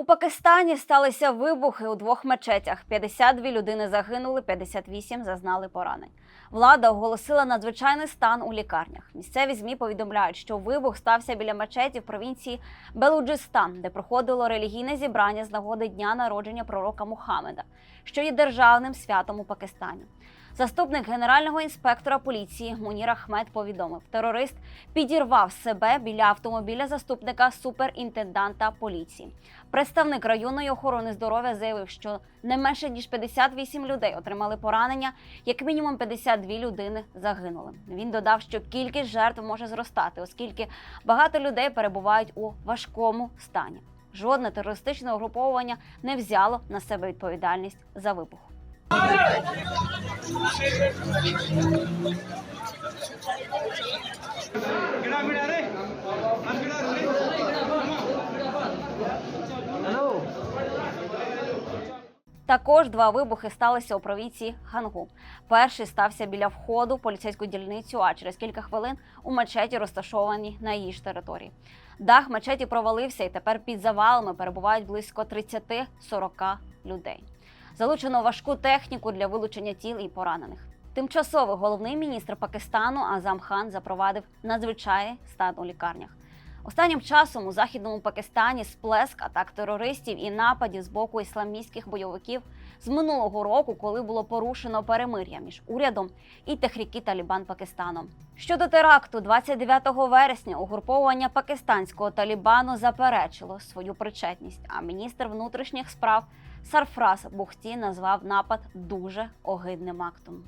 У Пакистані сталися вибухи у двох мечетях. 52 людини загинули, 58 зазнали поранень. Влада оголосила надзвичайний стан у лікарнях. Місцеві змі повідомляють, що вибух стався біля мечеті в провінції Белуджистан, де проходило релігійне зібрання з нагоди дня народження пророка Мухаммеда, що є державним святом у Пакистані. Заступник генерального інспектора поліції Мунір Ахмед повідомив, терорист підірвав себе біля автомобіля заступника суперінтенданта поліції. Представник районної охорони здоров'я заявив, що не менше ніж 58 людей отримали поранення, як мінімум 52 людини загинули. Він додав, що кількість жертв може зростати, оскільки багато людей перебувають у важкому стані. Жодне терористичне угруповання не взяло на себе відповідальність за вибух. Також два вибухи сталися у провінції Хангу. Перший стався біля входу в поліцейську дільницю, а через кілька хвилин у мечеті розташованій на її ж території. Дах мечеті провалився, і тепер під завалами перебувають близько 30-40 людей. Залучено важку техніку для вилучення тіл і поранених. Тимчасово головний міністр Пакистану Азам Хан запровадив надзвичайний стан у лікарнях. Останнім часом у західному Пакистані сплеск атак терористів і нападів з боку ісламістських бойовиків з минулого року, коли було порушено перемир'я між урядом і техріки Талібан Пакистаном. Щодо теракту, 29 вересня угруповання пакистанського Талібану заперечило свою причетність. А міністр внутрішніх справ Сарфраз Бухті назвав напад дуже огидним актом.